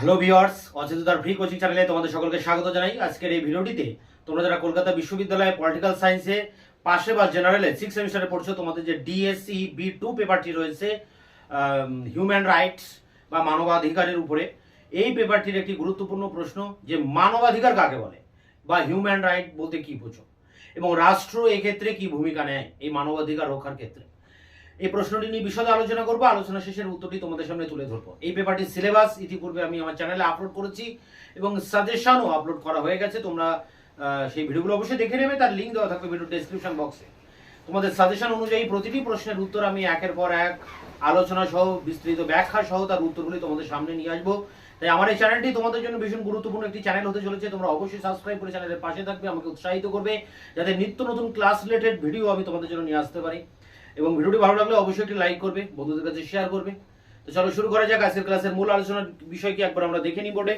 Hello viewers অচেতনার free coaching চ্যানেলে তোমাদের সকলকে স্বাগত জানাই। আজকের এই ভিডিওটিতে তোমরা যারা কলকাতা বিশ্ববিদ্যালয়ে পলিটিক্যাল সায়েন্সে পাশে বা জেনারেলে সিক্স সেমিস্টারে পড়ছো, তোমাদের যে ডিএসসি বি টু পেপারটি রয়েছে হিউম্যান রাইটস বা মানবাধিকারের উপরে, এই পেপারটির একটি গুরুত্বপূর্ণ প্রশ্ন, যে মানবাধিকার কাকে বলে বা হিউম্যান রাইট বলতে কি বোঝো? এবং রাষ্ট্র এক্ষেত্রে কি ভূমিকা নেয় এই মানবাধিকার রক্ষার ক্ষেত্রে? এই প্রশ্নটি নিয়ে বিশদে আলোচনা করব। আলোচনা শেষের উত্তরটি তোমাদের সামনে তুলে ধরবো। এই পেপারটির সিলেবাস ইতিপূর্বে আমি আমার চ্যানেলে আপলোড করেছি এবং সাজেশনও আপলোড করা হয়ে গেছে। তোমরা সেই ভিডিওগুলো অবশ্যই দেখে নেবে। তার লিঙ্ক দেওয়া থাকবে ভিডিও ডেসক্রিপশন বক্সে তোমাদের সাজেশন অনুযায়ী প্রতিটি প্রশ্নের উত্তর আমি একের পর এক, আলোচনা সহ, বিস্তৃত ব্যাখ্যা সহ তার উত্তরগুলি তোমাদের সামনে নিয়ে আসব। তাই আমার এই চ্যানেলটি তোমাদের জন্য ভীষণ গুরুত্বপূর্ণ একটি চ্যানেল হতে চলেছে। তোমরা অবশ্যই সাবস্ক্রাইব করে চ্যানেলের পাশে থাকবে, আমাকে উৎসাহিত করবে। যাতে নিত্য নতুন ক্লাস রিলেটেড ভিডিও আমি তোমাদের জন্য নিয়ে আসতে পারি। এবং ভিডিওটি ভালো লাগলে অবশ্যই একটি লাইক করবে, বন্ধুদের কাছে শেয়ার করবে। তো চলো শুরু করা যাক, আজকের ক্লাসের মূল আলোচনার বিষয় কি একবার আমরা দেখে নিই বোর্ডে।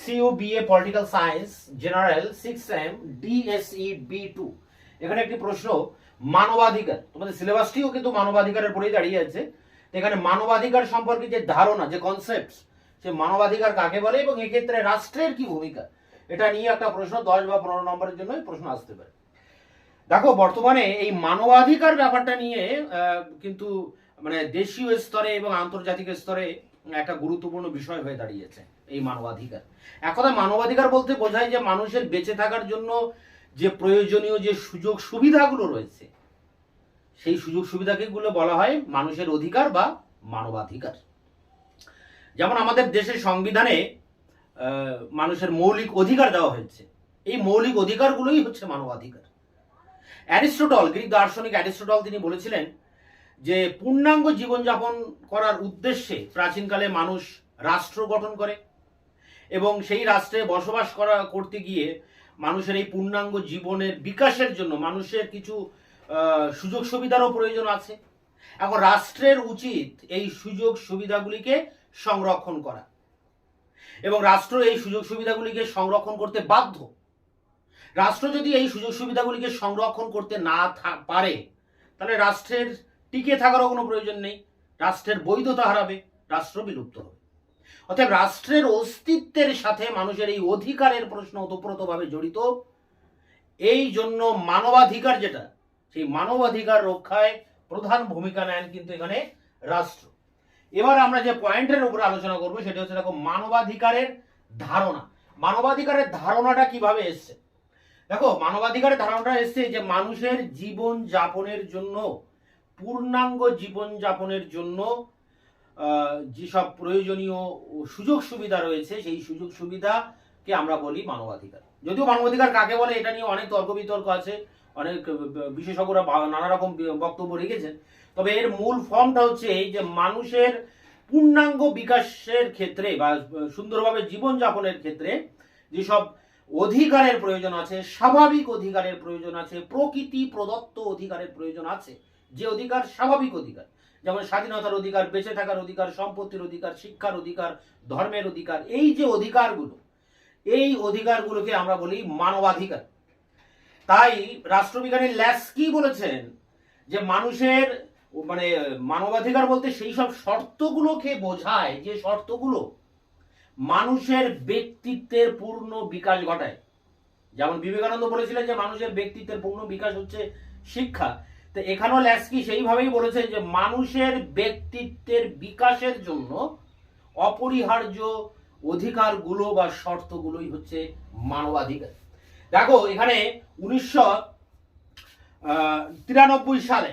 CO BA political science general six M DSE B two এখানে একটি প্রশ্ন, মানবাধিকার। তোমাদের সিলেবাসটিও কিন্তু মানবাধিকারের পরেই দাঁড়িয়ে আছে। এখানে মানবাধিকার সম্পর্কে যে ধারণা, যে কনসেপ্ট সে মানবাধিকার কাকে বলে এবং এক্ষেত্রে রাষ্ট্রের কি ভূমিকা? এটা নিয়ে একটা প্রশ্ন, দশ বা পনেরো নম্বরের জন্য প্রশ্ন আসতে পারে। দেখো, বর্তমানে এই মানবাধিকার ব্যাপারটা নিয়ে কিন্তু মানে দেশীয় স্তরে এবং আন্তর্জাতিক স্তরে একটা গুরুত্বপূর্ণ বিষয় হয়ে দাঁড়িয়েছে এই মানবাধিকার। এক কথা মানবাধিকার বলতে বোঝায় যে মানুষের বেঁচে থাকার জন্য যে প্রয়োজনীয় যে সুযোগ সুবিধাগুলো রয়েছে, সেই সুযোগ সুবিধাগুলো বলা হয় মানুষের অধিকার বা মানবাধিকার। যেমন আমাদের দেশের সংবিধানে মানুষের মৌলিক অধিকার দেওয়া হয়েছে। এই মৌলিক অধিকারগুলোই হচ্ছে মানবাধিকার। অ্যারিস্টোটল, গ্রিক দার্শনিক অ্যারিস্টোটল তিনি বলেছিলেন যে পূর্ণাঙ্গ জীবনযাপন করার উদ্দেশ্যে প্রাচীনকালে মানুষ রাষ্ট্র গঠন করে এবং সেই রাষ্ট্রে বসবাস করা, করতে গিয়ে মানুষের এই পূর্ণাঙ্গ জীবনের বিকাশের জন্য মানুষের কিছু সুযোগ সুবিধারও প্রয়োজন আছে। এখন রাষ্ট্রের উচিত এই সুযোগ সুবিধাগুলিকে সংরক্ষণ করা এবং রাষ্ট্র এই সুযোগ সুবিধাগুলিকে সংরক্ষণ করতে বাধ্য। রাষ্ট্র যদি এই সুযোগ সুবিধাগুলিকে সংরক্ষণ করতে না পারে, তাহলে রাষ্ট্রের টিকে থাকারও কোনো প্রয়োজন নেই। রাষ্ট্রের বৈধতা হারাবে, রাষ্ট্র বিলুপ্ত হবে। অতএব রাষ্ট্রের অস্তিত্বের সাথে মানুষের এই অধিকারের প্রশ্ন ওতপ্রোতভাবে জড়িত। এই জন্য মানবাধিকার যেটা, সেই মানবাধিকার রক্ষায় প্রধান ভূমিকা নেন কিন্তু এখানে রাষ্ট্র। এবার আমরা যে পয়েন্টের উপরে আলোচনা করব, সেটা হচ্ছে দেখো, মানবাধিকারের ধারণা। মানবাধিকারের ধারণাটা কীভাবে এসছে? দেখো মানবাধিকারের ধারণাটা এসছে যে মানুষের জীবন যাপনের জন্য, পূর্ণাঙ্গ জীবন যাপনের জন্য যেসব প্রয়োজনীয় সুযোগ সুবিধা রয়েছে, সেই সুযোগ সুবিধাকে আমরা বলি মানবাধিকার। যদিও মানবাধিকার কাকে বলে, এটা নিয়ে অনেক তর্ক বিতর্ক আছে, অনেক বিশেষজ্ঞরা নানা রকম বক্তব্য রেখেছেন। তবে এর মূল ফর্মটা হচ্ছে এই যে মানুষের পূর্ণাঙ্গ বিকাশের ক্ষেত্রে বা, সুন্দরভাবে জীবনযাপনের ক্ষেত্রে যেসব অধিকারের প্রয়োজন আছে, স্বাভাবিক অধিকারের প্রয়োজন আছে, প্রকৃতি প্রদত্ত অধিকারের প্রয়োজন আছে। যে অধিকার স্বাভাবিক অধিকার, যেমন স্বাধীনতার অধিকার, বেঁচে থাকার অধিকার, সম্পত্তির অধিকার, শিক্ষার অধিকার, ধর্মের অধিকার, এই যে অধিকারগুলো, এই অধিকারগুলোকে আমরা বলি মানবাধিকার। তাই রাষ্ট্রবিজ্ঞানী ল্যাস্কি বলেছেন যে মানুষের মানে মানবাধিকার বলতে সেই সব শর্তগুলোকে বোঝায়, যে শর্তগুলো মানুষের ব্যক্তিত্বের পূর্ণ বিকাশ ঘটায়। যেমন বিবেকানন্দ বলেছিলেন যে মানুষের ব্যক্তিত্বের পূর্ণ বিকাশ হচ্ছে শিক্ষা। তো এখানেও ল্যাস্কি সেইভাবেই বলেছেন যে মানুষের ব্যক্তিত্বের বিকাশের জন্য অপরিহার্য অধিকারগুলো বা শর্তগুলোই হচ্ছে মানবাধিকার। দেখো, এখানে উনিশশো তিরানব্বই সালে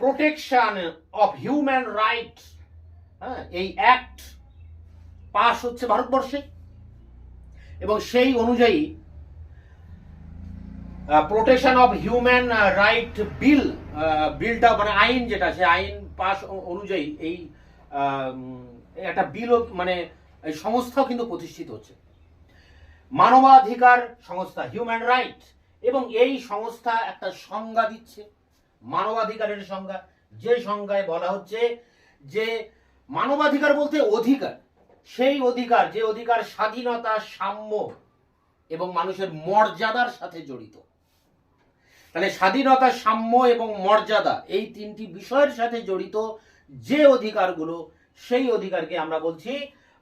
প্রোটেকশন অফ হিউম্যান রাইট হ্যাঁ এই অ্যাক্ট পাস হচ্ছে ভারতবর্ষে। এবং সেই অনুযায়ী protection of human right bill বিলটা মানে আইন যেটা সে আইন পাস অনুযায়ী এই একটা বিল মানে এই সংস্থাও কিন্তু প্রতিষ্ঠিত হচ্ছে। মানবাধিকার সংস্থা হিউম্যান রাইট এবং এই সংস্থা একটা সংজ্ঞা দিচ্ছে। মানবাধিকারের সংজ্ঞা। যে সংজ্ঞায় বলা হচ্ছে যে, মানবাধিকার বলতে অধিকার। সেই অধিকার, যে অধিকার স্বাধীনতা, সাম্য এবং মানুষের মর্যাদার সাথে জড়িত। তাহলে স্বাধীনতা, সাম্য এবং মর্যাদা এই তিনটি বিষয়ের সাথে জড়িত যে অধিকারগুলো, সেই অধিকারকে আমরা বলছি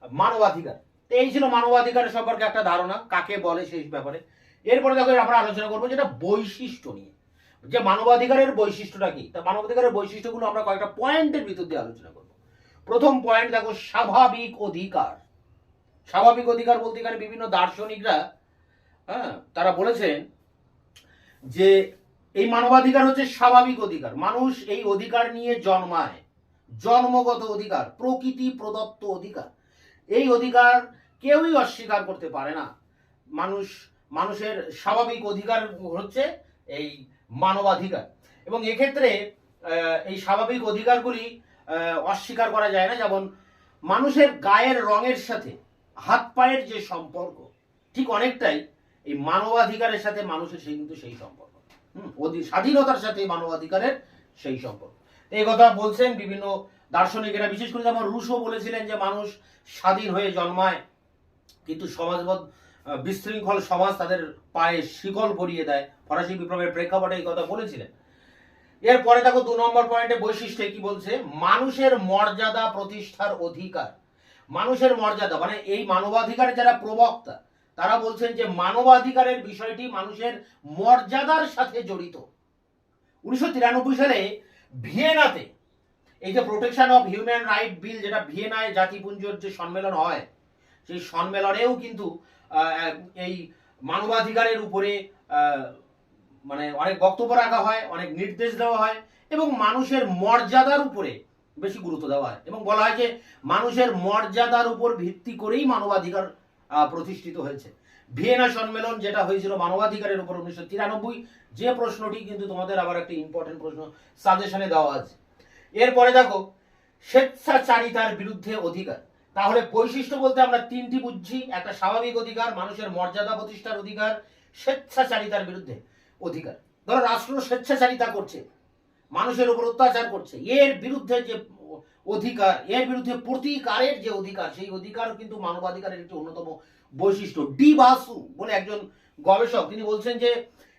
মানবাধিকার। এই ছিল মানবাধিকার সম্পর্কে একটা ধারণা, কাকে বলে সেই ব্যাপারে। এরপরে দেখো আমরা আলোচনা করব যেটা বৈশিষ্ট্য নিয়ে। যে মানবাধিকারের বৈশিষ্ট্যটা কি? তা মানবাধিকারের বৈশিষ্ট্যগুলো আমরা কয়েকটা পয়েন্টের ভিতর দিয়ে আলোচনা করব। প্রথম পয়েন্ট দেখো, স্বাভাবিক অধিকার। স্বাভাবিক অধিকার বলতে এখানে বিভিন্ন দার্শনিকরা হ্যাঁ তারা বলেছেন যে এই মানবাধিকার হচ্ছে স্বাভাবিক অধিকার। মানুষ এই অধিকার নিয়ে জন্মায়। জন্মগত অধিকার, প্রকৃতি প্রদত্ত অধিকার। এই অধিকার কেউই অস্বীকার করতে পারে না। মানুষ, মানুষের স্বাভাবিক অধিকার হচ্ছে এই মানবাধিকার। এবং এক্ষেত্রে এই স্বাভাবিক অধিকারগুলি অস্বীকার করা যায় না। যেমন মানুষের গায়ের রঙের সাথে হাত পায়ের যে সম্পর্ক, ঠিক অনেকটাই এই মানবাধিকারের সাথে মানুষের সেই কিন্তু সেই সম্পর্ক। স্বাধীনতার সাথে মানবাধিকারের সেই সম্পর্ক। এই কথা বলছেন বিভিন্ন দার্শনিকেরা বিশেষ করে যেমন রুশো বলেছিলেন যে মানুষ স্বাধীন হয়ে জন্মায়, কিন্তু সমাজবদ্ধ বিশৃঙ্খল সমাজ তাদের পায়ে শিকল পরিয়ে দেয়। ফরাসি বিপ্লবের প্রেক্ষাপটে এই কথা বলেছিলেন। এরপরে দেখো দু নম্বর পয়েন্টে বৈশিষ্ট্য কি বলছে? মানুষের মর্যাদা প্রতিষ্ঠার অধিকার। মানুষের মর্যাদা মানে এই মানবাধিকারের যারা প্রবক্তা, তারা বলছেন যে মানবাধিকারের বিষয়টি মানুষের মর্যাদার সাথে জড়িত। উনিশশো তিরানব্বই সালে ভিয়েনাতে এই যে protection of human right bill যেটা ভিয়েনায় জাতিপুঞ্জের যে সম্মেলন হয়, সেই সম্মেলনেও কিন্তু এই মানবাধিকারের উপরে মানে অনেক বক্তব্য রাখা হয়, অনেক নির্দেশ দেওয়া হয় এবং মানুষের মর্যাদার উপরে বেশি গুরুত্ব দেওয়া হয় এবং বলা হয় যে মানুষের মর্যাদার উপর ভিত্তি করেই মানবাধিকার প্রতিষ্ঠিত হয়েছে। ভিয়েনা সম্মেলন যেটা হয়েছিল মানবাধিকারের উপর উনিশশো তিরানব্বই, যে প্রশ্নটি কিন্তু তোমাদের আবার একটা ইম্পর্টেন্ট প্রশ্ন সাজেশনে দেওয়া আছে। এরপরে দেখো, স্বেচ্ছাচারিতার বিরুদ্ধে অধিকার। তাহলে বৈশিষ্ট্য বলতে আমরা তিনটি বুঝছি। একটা স্বাভাবিক অধিকার, মানুষের মর্যাদা প্রতিষ্ঠার অধিকার, স্বেচ্ছাচারিতার বিরুদ্ধে। অধিকার। ধরো রাষ্ট্র স্বেচ্ছাচারিতা করছে, মানুষের উপর অত্যাচার করছে, এর বিরুদ্ধে যে অধিকার, এর বিরুদ্ধে প্রতিকারের যে অধিকার, সেই অধিকার কিন্তু মানবাধিকারের একটি অন্যতম বৈশিষ্ট্য। ডি বাসু বলে একজন গবেষক, তিনি বলছেন যে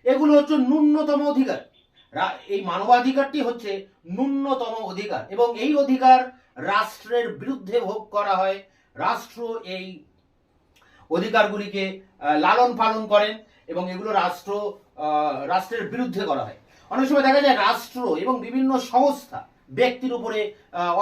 এগুলো হচ্ছে ন্যূনতম অধিকার। এই মানবাধিকারটি হচ্ছে ন্যূনতম অধিকার এবং এই অধিকার রাষ্ট্রের বিরুদ্ধে ভোগ করা হয়। রাষ্ট্র এই অধিকারগুলিকে লালন পালন করেন। এবং এগুলো রাষ্ট্র রাষ্ট্রের বিরুদ্ধে করা হয়। অনেক সময় দেখা যায় রাষ্ট্র এবং বিভিন্ন সংস্থা ব্যক্তির উপরে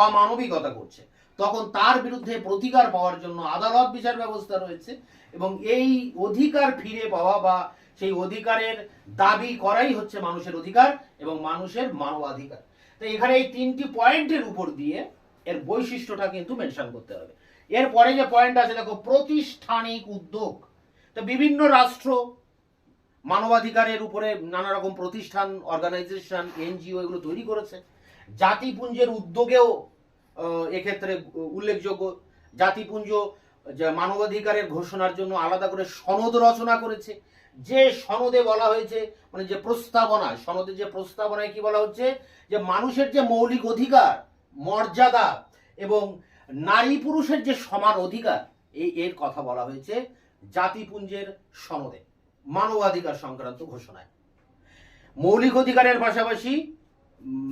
অমানবিকতা করছে। তখন তার বিরুদ্ধে প্রতিকার পাওয়ার জন্য আদালত বিচার ব্যবস্থা রয়েছে এবং এই অধিকার ফিরে পাওয়া বা সেই অধিকারের দাবি করাই হচ্ছে মানুষের অধিকার এবং মানুষের মানবাধিকার। তো এখানে এই তিনটি পয়েন্টের উপর দিয়ে এর বৈশিষ্ট্যটা কিন্তু মেনশন করতে হবে। এরপরে যে পয়েন্ট আছে, দেখো, প্রতিষ্ঠানিক উদ্যোগ। তো বিভিন্ন রাষ্ট্র মানবাধিকারের উপরে নানা রকম প্রতিষ্ঠান অর্গানাইজেশন এনজিও এগুলো তৈরি করেছে। জাতিপুঞ্জের উদ্যোগেও এক্ষেত্রে উল্লেখযোগ্য। জাতিপুঞ্জ মানবাধিকারের ঘোষণার জন্য আলাদা করে সনদ রচনা করেছে। যে সনদে বলা হয়েছে মানে যে প্রস্তাবনা সনদে যে প্রস্তাবনায় কি বলা হচ্ছে? যে মানুষের যে মৌলিক অধিকার, মর্যাদা এবং নারী পুরুষের যে সমান অধিকার, এই এর কথা বলা হয়েছে জাতিপুঞ্জের সনদে। মানবাধিকার সংক্রান্ত ঘোষণায়। মৌলিক অধিকারের পাশাপাশি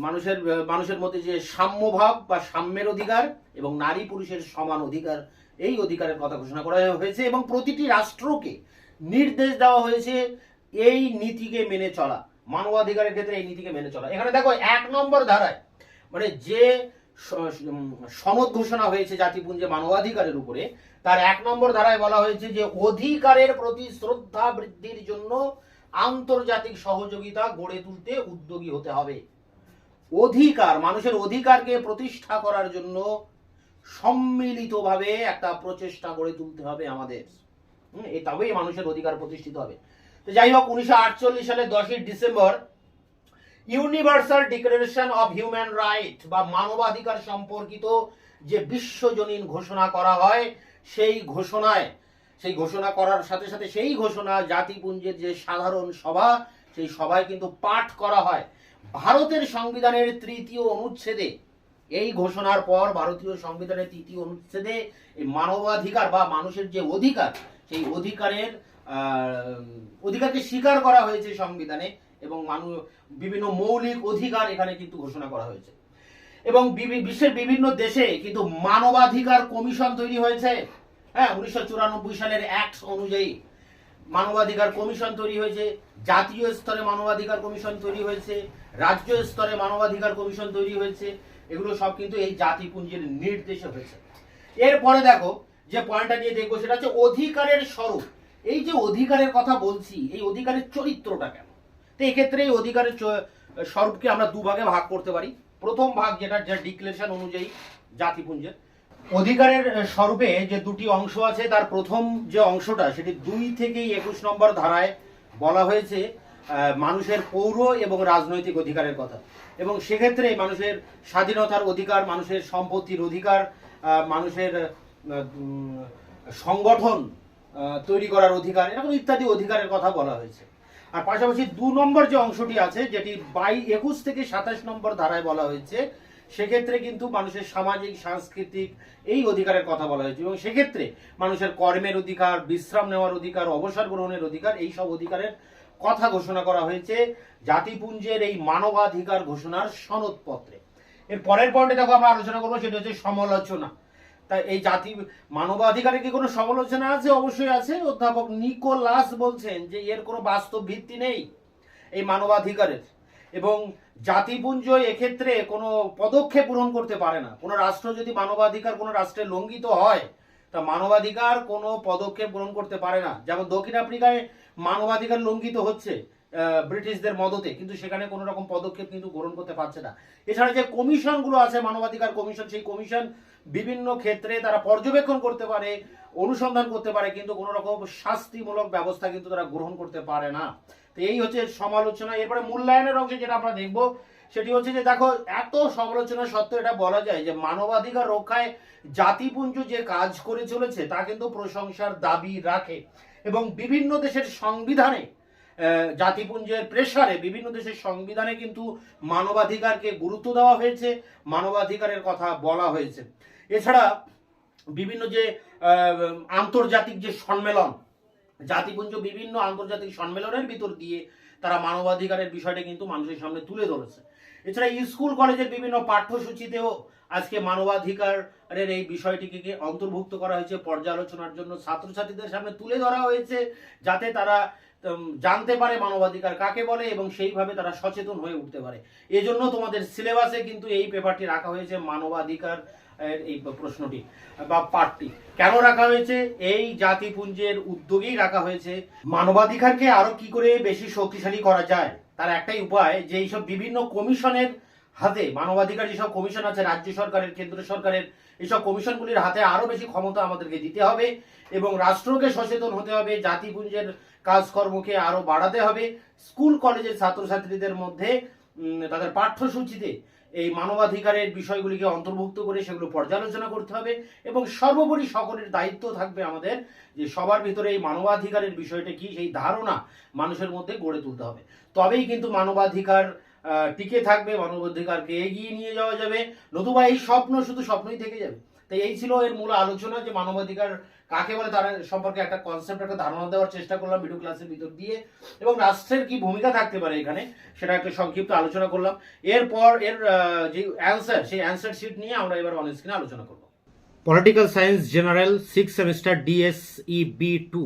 মানুষের মানুষের মধ্যে যে সাম্যভাব বা সাম্যের অধিকার এবং নারী পুরুষের সমান অধিকার, এই অধিকারের কথা ঘোষণা করা হয়েছে এবং প্রতিটি রাষ্ট্রকে নির্দেশ দেওয়া হয়েছে এই নীতিকে মেনে চলা, মানবাধিকারের ক্ষেত্রে এই নীতিকে মেনে চলা। এখানে দেখো, এক নম্বর ধারায় মানে যে সনদ ঘোষণা হয়েছে জাতিপুঞ্জে মানবাধিকারের উপরে তার এক নম্বর ধারায় বলা হয়েছে যে, অধিকারের প্রতি শ্রদ্ধা বৃদ্ধির জন্য আন্তর্জাতিক সহযোগিতা গড়ে তুলতে উদ্যোগী হতে হবে। অধিকার, মানুষের অধিকারকে প্রতিষ্ঠা করার জন্য সম্মিলিতভাবে একটা প্রচেষ্টা গড়ে তুলতে হবে আমাদের। এই তবেই মানুষের অধিকার প্রতিষ্ঠিত হবে। তো যাই হোক, উনিশশো সালের দশই December universal declaration of human right বা মানবাধিকার সম্পর্কিত যে বিশ্বজনীন ঘোষণা করা হয় সেই ঘোষণায়, সেই ঘোষণা করার সাথে সাথে সেই ঘোষণা, জাতিপুঞ্জের যে সাধারণ সভা, সেই সভায় কিন্তু পাঠ করা হয়। ভারতের সংবিধানের তৃতীয় অনুচ্ছেদে, এই ঘোষণার পর ভারতীয় সংবিধানের তৃতীয় অনুচ্ছেদে এই মানবাধিকার বা মানুষের যে অধিকার, সেই অধিকারের অধিকারকে স্বীকার করা হয়েছে সংবিধানে এবং মানুষ বিভিন্ন মৌলিক অধিকার এখানে কিন্তু ঘোষণা করা হয়েছে। এবং বিশ্বের বিভিন্ন দেশে কিন্তু মানবাধিকার কমিশন তৈরি হয়েছে। হ্যাঁ উনিশশো চুরানব্বই সালের অ্যাক্ট অনুযায়ী মানবাধিকার কমিশন তৈরি হয়েছে, জাতীয় স্তরে মানবাধিকার কমিশন তৈরি হয়েছে, রাজ্য স্তরে মানবাধিকার কমিশন তৈরি হয়েছে, এগুলো সব কিন্তু এই জাতিপুঞ্জের নির্দেশে হয়েছে। এরপরে দেখো, যে পয়েন্টটা নিয়ে দেখব সেটা হচ্ছে অধিকারের স্বরূপ। এই যে অধিকারের কথা বলছি, এই অধিকারের চরিত্রটা কেন তো এক্ষেত্রে এই অধিকারের স্বরূপকে আমরা দুভাগে ভাগ করতে পারি। প্রথম ভাগ যেটা, যে ডিক্লেরেশন অনুযায়ী জাতিপুঞ্জের। অধিকারের স্বরূপে যে দুটি অংশ আছে, তার প্রথম যে অংশটা, সেটি দুই থেকে একুশ নম্বর ধারায় বলা হয়েছে মানুষের পৌর এবং রাজনৈতিক অধিকারের কথা। এবং সেক্ষেত্রে মানুষের স্বাধীনতার অধিকার, মানুষের সম্পত্তির অধিকার মানুষের সংগঠন তৈরি করার অধিকার, এরকম ইত্যাদি অধিকারের কথা বলা হয়েছে। আর পাশাপাশি দু নম্বর যে অংশটি আছে, যেটি বাই একুশ থেকে সাতাশ নম্বর ধারায় বলা হয়েছে, সেক্ষেত্রে কিন্তু মানুষের সামাজিক, সাংস্কৃতিক এই অধিকারের কথা বলা হয়েছে এবং সেক্ষেত্রে মানুষের কর্মের অধিকার, বিশ্রাম নেওয়ার অধিকার, অবসর গ্রহণের অধিকার, এই সব অধিকারের কথা ঘোষণা করা হয়েছে জাতিপুঞ্জের এই মানবাধিকার ঘোষণার সনদপত্রে। এর পরের পয়েন্টে দেখো আমরা আলোচনা করব, সেটা হচ্ছে সমালোচনা। তা এই জাতি মানবাধিকারের কি কোনো সমালোচনা আছে? অবশ্যই আছে। অধ্যাপক নিকোলাস বলছেন যে এর কোনো বাস্তব ভিত্তি নেই এই মানবাধিকারের। এবং জাতিপুঞ্জ এক্ষেত্রে কোনো পদক্ষেপ গ্রহণ করতে পারে না। কোনো রাষ্ট্র যদি মানবাধিকার কোনো রাষ্ট্রে লঙ্ঘিত হয়, তা মানবাধিকার কোনো পদক্ষেপ গ্রহণ করতে পারে না। যেমন দক্ষিণ আফ্রিকায় মানবাধিকার লঙ্ঘিত হচ্ছে। ব্রিটিশদের মদতে, কিন্তু সেখানে কোনো রকম পদক্ষেপ কিন্তু গ্রহণ করতে পারছে না। এছাড়া যে কমিশনগুলো আছে, মানবাধিকার কমিশন, সেই কমিশন বিভিন্ন ক্ষেত্রে তারা পর্যবেক্ষণ করতে পারে, অনুসন্ধান করতে পারে, কিন্তু কোনো রকম শাস্তিমূলক ব্যবস্থা কিন্তু তারা গ্রহণ করতে পারে না। তো এই হচ্ছে সমালোচনা। এরপরে মূল্যায়নের অংশে যেটা আমরা দেখব, সেটি হচ্ছে যে দেখো, এত সমালোচনা সত্ত্বেও এটা বলা যায় যে মানবাধিকার রক্ষায় জাতিপুঞ্জ যে কাজ করে চলেছে, তা কিন্তু প্রশংসার দাবি রাখে। এবং বিভিন্ন দেশের সংবিধানে জাতিপুঞ্জের প্রেসারে বিভিন্ন দেশের সংবিধানে কিন্তু মানবাধিকারকে গুরুত্ব দেওয়া হয়েছে, মানবাধিকারের কথা বলা হয়েছে। এছাড়া বিভিন্ন যে আন্তর্জাতিক যে সম্মেলন, জাতিপুঞ্জ বিভিন্ন আন্তর্জাতিক সম্মেলনের ভিতর দিয়ে তারা মানবাধিকারের বিষয়টা কিন্তু মানুষের সামনে তুলে ধরেছে। এছাড়া স্কুল, কলেজের বিভিন্ন পাঠ্যসূচিতেও আজকে মানবাধিকারের এই বিষয়টিকে অন্তর্ভুক্ত করা হয়েছে। পর্যালোচনার জন্য ছাত্রছাত্রীদের সামনে তুলে ধরা হয়েছে, যাতে তারা জানতে পারে মানবাধিকার কাকে বলে এবং সেইভাবে তারা সচেতন হয়ে উঠতে পারে। এজন্য তোমাদের সিলেবাসে কিন্তু এই পেপারটি রাখা হয়েছে মানবাধিকার এই প্রশ্নটি বা পাঠটি। কেন রাখা হয়েছে? এই জাতিপুঞ্জের উদ্যোগেই রাখা হয়েছে। মানবাধিকারকে আরও কি করে বেশি শক্তিশালী করা যায়? তার একটাই উপায় যে এইসব বিভিন্ন কমিশনের হাতে মানবাধিকার যেসব কমিশন আছে, রাজ্য সরকারের, কেন্দ্র সরকারের এইসব কমিশনগুলির হাতে আরও বেশি ক্ষমতা আমাদেরকে দিতে হবে এবং রাষ্ট্রকে সচেতন হতে হবে, জাতিপুঞ্জের কাজকর্মকে আরও বাড়াতে হবে। স্কুল, কলেজের ছাত্রছাত্রীদের মধ্যে তাদের পাঠ্যসূচিতে এই মানবাধিকারের বিষয়গুলিকে অন্তর্ভুক্ত করে সেগুলো পর্যালোচনা করতে হবে এবং সর্বোপরি সকলের দায়িত্ব থাকবে আমাদের যে সবার ভিতরে এই মানবাধিকারের বিষয়টা কি, সেই ধারণা মানুষের মধ্যে গড়ে তুলতে হবে। তবেই কিন্তু মানবাধিকার টিকে থাকবে, মানবাধিকারকে এগিয়ে নিয়ে যাওয়া যাবে। নতুবা এই স্বপ্ন শুধু স্বপ্নই থেকে যাবে। তাই এই ছিল এর মূল আলোচনা যে মানবাধিকার কাকে বলে তার সম্পর্কে একটা কনসেপ্ট একটা ধারণা দেওয়ার চেষ্টা করলাম ভিডিও ক্লাসের ভিতর দিয়ে। এবং রাষ্ট্রের কি ভূমিকা থাকতে পারে এখানে, সেটা একটা সংক্ষিপ্ত আলোচনা করলাম। এরপর এর যে অ্যান্সার সেই অ্যান্সার শিট নিয়ে আমরা এবার অন স্ক্রিনে আলোচনা করব। Political science general six semester DSE B two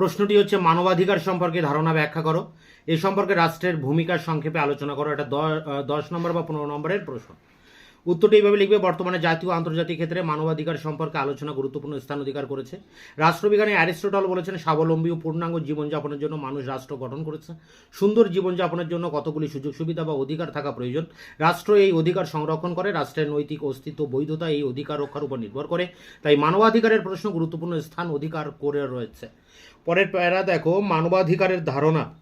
প্রশ্নটি হচ্ছে মানবাধিকার সম্পর্কে ধারণা ব্যাখ্যা করো। এ সম্পর্কে রাষ্ট্রের ভূমিকার সংক্ষেপে আলোচনা করো। এটা দশ নম্বর বা পনেরো নম্বরের প্রশ্ন। উত্তরটি এইভাবে লিখবে, বর্তমানে জাতীয় আন্তর্জাতিক ক্ষেত্রে মানবাধিকার সম্পর্কে আলোচনা গুরুত্বপূর্ণ স্থান অধিকার করেছে। রাষ্ট্রবিজ্ঞানী অ্যারিস্টটল বলেছেন, স্বাবলম্বী ও পূর্ণাঙ্গ জীবনযাপনের জন্য মানুষ রাষ্ট্র গঠন করেছে। সুন্দর জীবনযাপনের জন্য কতগুলি সুযোগ, সুবিধা বা অধিকার থাকা প্রয়োজন? রাষ্ট্র এই অধিকার সংরক্ষণ করে, রাষ্ট্রের নৈতিক অস্তিত্ব, বৈধতা এই অধিকার রক্ষার উপর নির্ভর করে। তাই মানবাধিকারের প্রশ্ন গুরুত্বপূর্ণ স্থান অধিকার করে রয়েছে। পরের প্যারা দেখো, মানবাধিকারের ধারণা।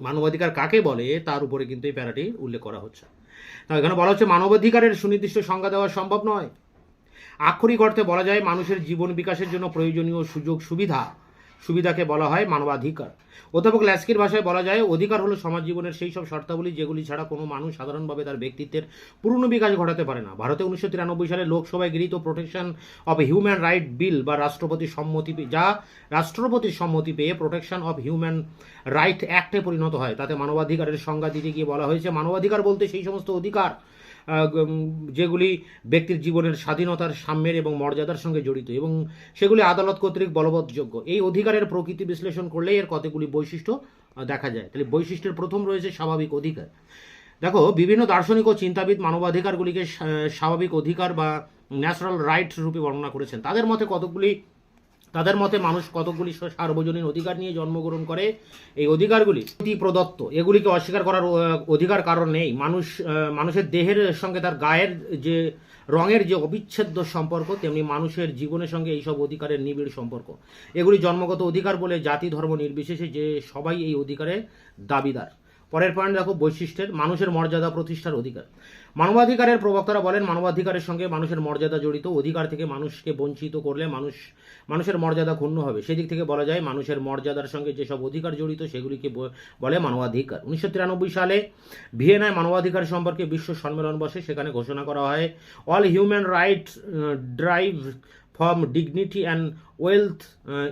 মানবাধিকার কাকে বলে? তার উপরে কিন্তু এই প্যারাটি উল্লেখ করা হচ্ছে। তা এখানে বলা হচ্ছে মানবাধিকারের সুনির্দিষ্ট সংজ্ঞা দেওয়া সম্ভব নয়। আক্ষরিক অর্থে বলা যায় মানুষের জীবন বিকাশের জন্য প্রয়োজনীয় সুযোগ সুবিধা সুবিধাকে বলা হয় মানবাধিকার। অধ্যাপক ল্যাস্কির ভাষায় বলা যায়, অধিকার হলো সমাজ জীবনের সেই সব শর্তাবলী যেগুলি ছাড়া কোনো মানুষ সাধারণভাবে তার ব্যক্তিত্বের পূর্ণ বিকাশ ঘটাতে পারে না। ভারতে উনিশশো তিরানব্বই সালে লোকসভায় গৃহীত protection of human right bill বা রাষ্ট্রপতির সম্মতি যা রাষ্ট্রপতির সম্মতি পেয়ে প্রোটেকশন অফ হিউম্যান রাইট অ্যাক্টে পরিণত হয়। তাতে মানবাধিকারের সংজ্ঞা দিতে গিয়ে বলা হয়েছে, মানবাধিকার বলতে সেই সমস্ত অধিকার যেগুলি ব্যক্তির জীবনের স্বাধীনতার, সাম্যের এবং মর্যাদার সঙ্গে জড়িত এবং সেগুলি আদালত কর্তৃক বলবৎযোগ্য। এই অধিকারের প্রকৃতি বিশ্লেষণ করলে এর কতগুলি বৈশিষ্ট্য দেখা যায়। তাহলে বৈশিষ্ট্যের প্রথম রয়েছে স্বাভাবিক অধিকার। দেখো, বিভিন্ন দার্শনিক ও চিন্তাবিদ মানবাধিকারগুলিকে স্বাভাবিক অধিকার বা ন্যাচারাল রাইট রূপে বর্ণনা করেছেন। তাদের মতে কতগুলি তাদের মতে মানুষ কতকগুলি সার্বজনীন অধিকার নিয়ে জন্মগ্রহণ করে? এই অধিকারগুলি প্রদত্ত, এগুলিকে অস্বীকার করার অধিকার কারণ নেই। মানুষ মানুষের দেহের সঙ্গে তার গায়ের যে রঙের যে অবিচ্ছেদ্য সম্পর্ক, তেমনি মানুষের জীবনের সঙ্গে এইসব অধিকারের নিবিড় সম্পর্ক। এগুলি জন্মগত অধিকার বলে জাতি ধর্ম নির্বিশেষে যে সবাই এই অধিকারের দাবিদার। পরের পয়েন্ট দেখো, বৈশিষ্ট্যের, মানুষের মর্যাদা প্রতিষ্ঠার অধিকার। মানবাধিকারের প্রবক্তারা বলেন, মানবাধিকারের সঙ্গে মানুষের মর্যাদা জড়িত, অধিকার থেকে মানুষকে বঞ্চিত করলে মানুষ, মানুষের মর্যাদা ক্ষুণ্ণ হবে। সেদিক থেকে বলা যায়, মানুষের মর্যাদার সঙ্গে যেসব অধিকার জড়িত, সেগুলিকে বলে মানবাধিকার। উনিশশো তিরানব্বই সালে ভিয়েনায় মানবাধিকার সম্পর্কে বিশ্ব সম্মেলন বসে, সেখানে ঘোষণা করা হয় all human right derive from dignity and wealth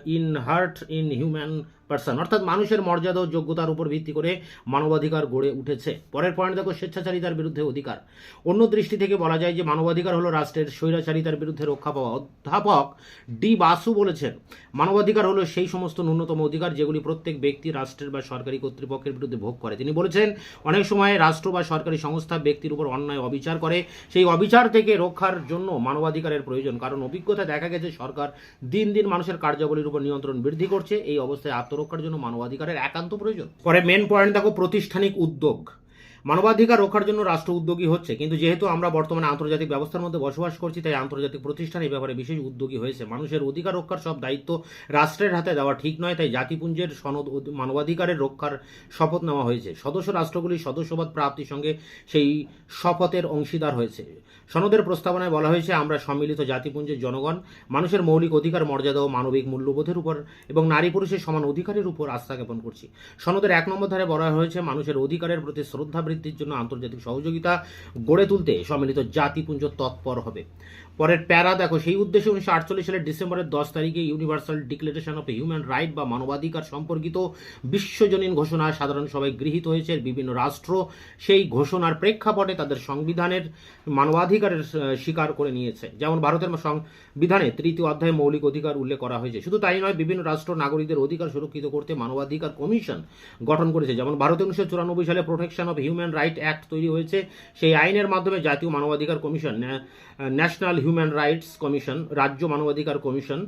in heart in human person অর্থাৎ মানুষের মর্যাদা ও যোগ্যতার উপর ভিত্তি করে মানবাধিকার গড়ে উঠেছে। পরের পয়েন্ট দেখো, স্বেচ্ছাচারিতার বিরুদ্ধে অধিকার। অন্য দৃষ্টি থেকে বলা যায় যে, মানবাধিকার হলো রাষ্ট্রের স্বৈরাচারিতার বিরুদ্ধে রক্ষা পাওয়া অধ্যাপক ডি বাসু বলেছেন, মানবাধিকার হলো সেই সমস্ত ন্যূনতম অধিকার যেগুলি প্রত্যেক ব্যক্তি রাষ্ট্রের বা সরকারি কর্তৃপক্ষের বিরুদ্ধে ভোগ করে। তিনি বলেছেন, অনেক সময় রাষ্ট্র বা সরকারি সংস্থা ব্যক্তির উপর অন্যায় অবিচার করে। সেই অবিচার থেকে রক্ষার জন্য মানবাধিকারের প্রয়োজন। কারণ অভিজ্ঞতা দেখা গেছে, সরকার দিন দিন মানুষের কার্যাবলীর উপর নিয়ন্ত্রণ বৃদ্ধি করছে। এই অবস্থায় আত্মরক্ষার জন্য মানবাধিকারের একান্ত প্রয়োজন। পরে মেন পয়েন্ট দেখো, প্রতিষ্ঠানিক উদ্যোগ। মানবাধিকার রক্ষার জন্য রাষ্ট্র উদ্যোগী হচ্ছে, কিন্তু যেহেতু আমরা বর্তমানে আন্তর্জাতিক ব্যবস্থার মধ্যে বসবাস করছি, তাই আন্তর্জাতিক প্রতিষ্ঠান এই ব্যাপারে বিশেষ উদ্যোগী হয়েছে। মানুষের অধিকার রক্ষার সব দায়িত্ব রাষ্ট্রের হাতে দেওয়া ঠিক নয়, তাই জাতিপুঞ্জের সনদ মানবাধিকারের রক্ষার শপথ নেওয়া হয়েছে। সদস্য রাষ্ট্রগুলির সদস্যপদ প্রাপ্তির সঙ্গে সেই শপথের অংশীদার হয়েছে। সনদের প্রস্তাবনায় বলা হয়েছে, আমরা সম্মিলিত জাতিপুঞ্জের জনগণ, মানুষের মৌলিক অধিকার, মর্যাদা ও মানবিক মূল্যবোধের উপর এবং নারী পুরুষের সমান অধিকারের উপর আস্থা জ্ঞাপন করছি। সনদের এক নম্বর ধারে বলা হয়েছে, মানুষের অধিকারের প্রতি শ্রদ্ধা বৃদ্ধির জন্য আন্তর্জাতিক সহযোগিতা গড়ে তুলতে সম্মিলিত জাতিপুঞ্জ তৎপর হবে। পরের প্যারা, দেখো, সেই উদ্দেশ্যে উনিশশো আটচল্লিশ সালের ডিসেম্বরের দশ তারিখে universal declaration of human right বা মানবাধিকার সম্পর্কিত বিশ্বজনীন ঘোষণা সাধারণ সভায় গৃহীত হয়েছে। বিভিন্ন রাষ্ট্র সেই ঘোষণার প্রেক্ষাপটে তাদের সংবিধানের মানবাধিকারের স্বীকার করে নিয়েছে। যেমন ভারতের সংবিধানে তৃতীয় অধ্যায়ে মৌলিক অধিকার উল্লেখ করা হয়েছে। শুধু তাই নয়, বিভিন্ন রাষ্ট্র নাগরিকদের অধিকার সুরক্ষিত করতে মানবাধিকার কমিশন গঠন করেছে। যেমন ভারতে উনিশশো চুরানব্বই সালে protection of human right act তৈরি হয়েছে। সেই আইনের মাধ্যমে জাতীয় মানবাধিকার commission national human rights commission রাজ্য মানবাধিকার কমিশন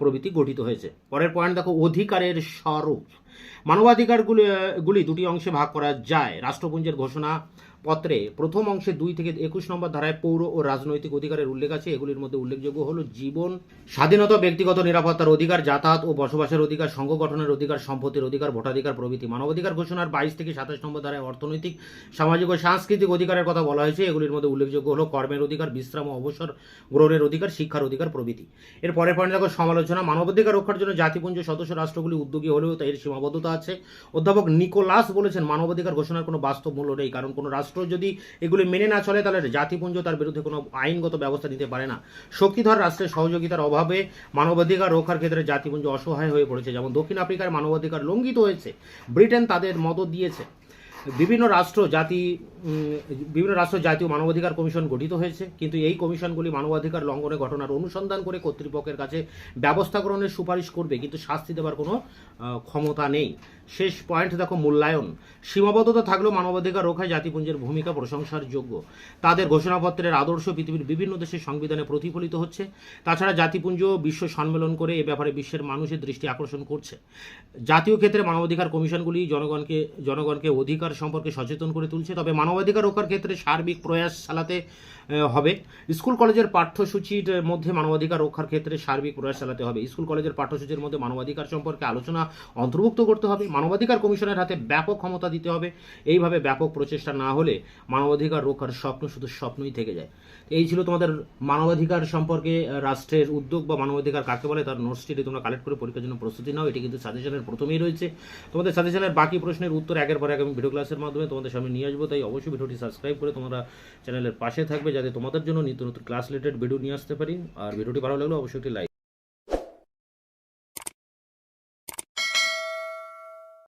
প্রভৃতি গঠিত হয়েছে। পরের পয়েন্ট দেখো, অধিকারের স্বরূপ। মানবাধিকারগুলি গুলি দুটি অংশে ভাগ করা যায়। রাষ্ট্রপুঞ্জের ঘোষণা পত্রে প্রথম অংশে দুই থেকে একুশ নম্বর ধারায় পৌর ও রাজনৈতিক অধিকারের উল্লেখ আছে। এগুলির মধ্যে উল্লেখযোগ্য হল জীবন, স্বাধীনতা, ব্যক্তিগত নিরাপত্তার অধিকার, যাতায়াত ও বসবাসের অধিকার, সংঘ গঠনের অধিকার, সম্পত্তির অধিকার, ভোটাধিকার প্রভৃতি মানবাধিকার ঘোষণার বাইশ থেকে সাতাশ নম্বর ধারায় অর্থনৈতিক, সামাজিক ও সাংস্কৃতিক অধিকারের কথা বলা হয়েছে। এগুলির মধ্যে উল্লেখযোগ্য হলো কর্মের অধিকার, বিশ্রাম ও অবসর গ্রহণের অধিকার, শিক্ষার অধিকার প্রভৃতি। এর পরের পয়েন্ট দেখো সমালোচনা। মানবাধিকার রক্ষার জন্য জাতিপুঞ্জ সদস্য রাষ্ট্রগুলি উদ্যোগী হলেও তা এর সীমাবদ্ধতা আছে। অধ্যাপক নিকোলাস বলেছেন, মানবাধিকার ঘোষণার কোনো বাস্তব মূল্য নেই, কারণ কোনো রাষ্ট্র যদি এগুলি মেনে না চলে, তাহলে জাতিপুঞ্জ তার বিরুদ্ধে কোনো আইনগত ব্যবস্থা নিতে পারে না। শক্তিধর রাষ্ট্রের সহযোগিতার অভাবে মানবাধিকার রক্ষার ক্ষেত্রে জাতিপুঞ্জ অসহায় হয়ে পড়েছে। যেমন দক্ষিণ আফ্রিকার মানবাধিকার লঙ্ঘিত হয়েছে, ব্রিটেন তাদের মদত দিয়েছে। বিভিন্ন রাষ্ট্র জাতি বিভিন্ন রাষ্ট্র জাতীয় মানবাধিকার কমিশন গঠিত হয়েছে, কিন্তু এই কমিশনগুলি মানবাধিকার লঙ্ঘনের ঘটনার অনুসন্ধান করে কর্তৃপক্ষের কাছে ব্যবস্থা গ্রহণের সুপারিশ করবে, কিন্তু শাস্তি দেওয়ার কোনো ক্ষমতা নেই। শেষ পয়েন্ট দেখো মূল্যায়ন। সীমাবদ্ধতা থাকলেও মানবাধিকার রক্ষায় জাতিপুঞ্জের ভূমিকা প্রশংসার যোগ্য। তাদের ঘোষণাপত্রের আদর্শ পৃথিবীর বিভিন্ন দেশের সংবিধানে প্রতিফলিত হচ্ছে। তাছাড়া জাতিপুঞ্জ বিশ্ব সম্মেলন করে এ ব্যাপারে বিশ্বের মানুষের দৃষ্টি আকর্ষণ করছে। জাতীয় ক্ষেত্রে মানবাধিকার কমিশনগুলি জনগণকে জনগণকে অধিকার সম্পর্কে সচেতন করে তুলছে। তবে মানবাধিকার রক্ষার ক্ষেত্রে সার্বিক প্রয়াস চালাতে হবে। স্কুল কলেজের পাঠ্যসূচির মধ্যে মানবাধিকার রক্ষার ক্ষেত্রে সার্বিক প্রয়াস চালাতে হবে। স্কুল কলেজের পাঠ্যসূচির মধ্যে মানবাধিকার সম্পর্কে আলোচনা অন্তর্ভুক্ত করতে হবে। মানবাধিকার কমিশনের হাতে ব্যাপক ক্ষমতা দিতে হবে। এইভাবে ব্যাপক প্রচেষ্টা না হলে মানবাধিকার রক্ষার স্বপ্ন শুধু স্বপ্নই থেকে যায়। এই ছিল তোমাদের মানবাধিকার সম্পর্কে রাষ্ট্রের উদ্যোগ বা মানবাধিকার কাকে বলে, তার নোটসটি তোমরা কালেক্ট করে পরীক্ষার জন্য প্রস্তুতি নাও। এটি কিন্তু সাজেশনের প্রথমেই রয়েছে। তোমাদের সাজেশনের বাকি প্রশ্নের উত্তর একের পর এক আমি ভিডিও ক্লাসের মাধ্যমে তোমাদের সামনে নিয়ে আসব। তাই অবশ্যই ভিডিওটি সাবস্ক্রাইব করে তোমরা চ্যানেলের পাশে থাকবে, যাতে তোমাদের জন্য নিত্য নতুন ক্লাস রিলেটেড ভিডিও নিয়ে আসতে পারি। আর ভিডিওটি ভালো লাগলে অবশ্যই একটি লাইক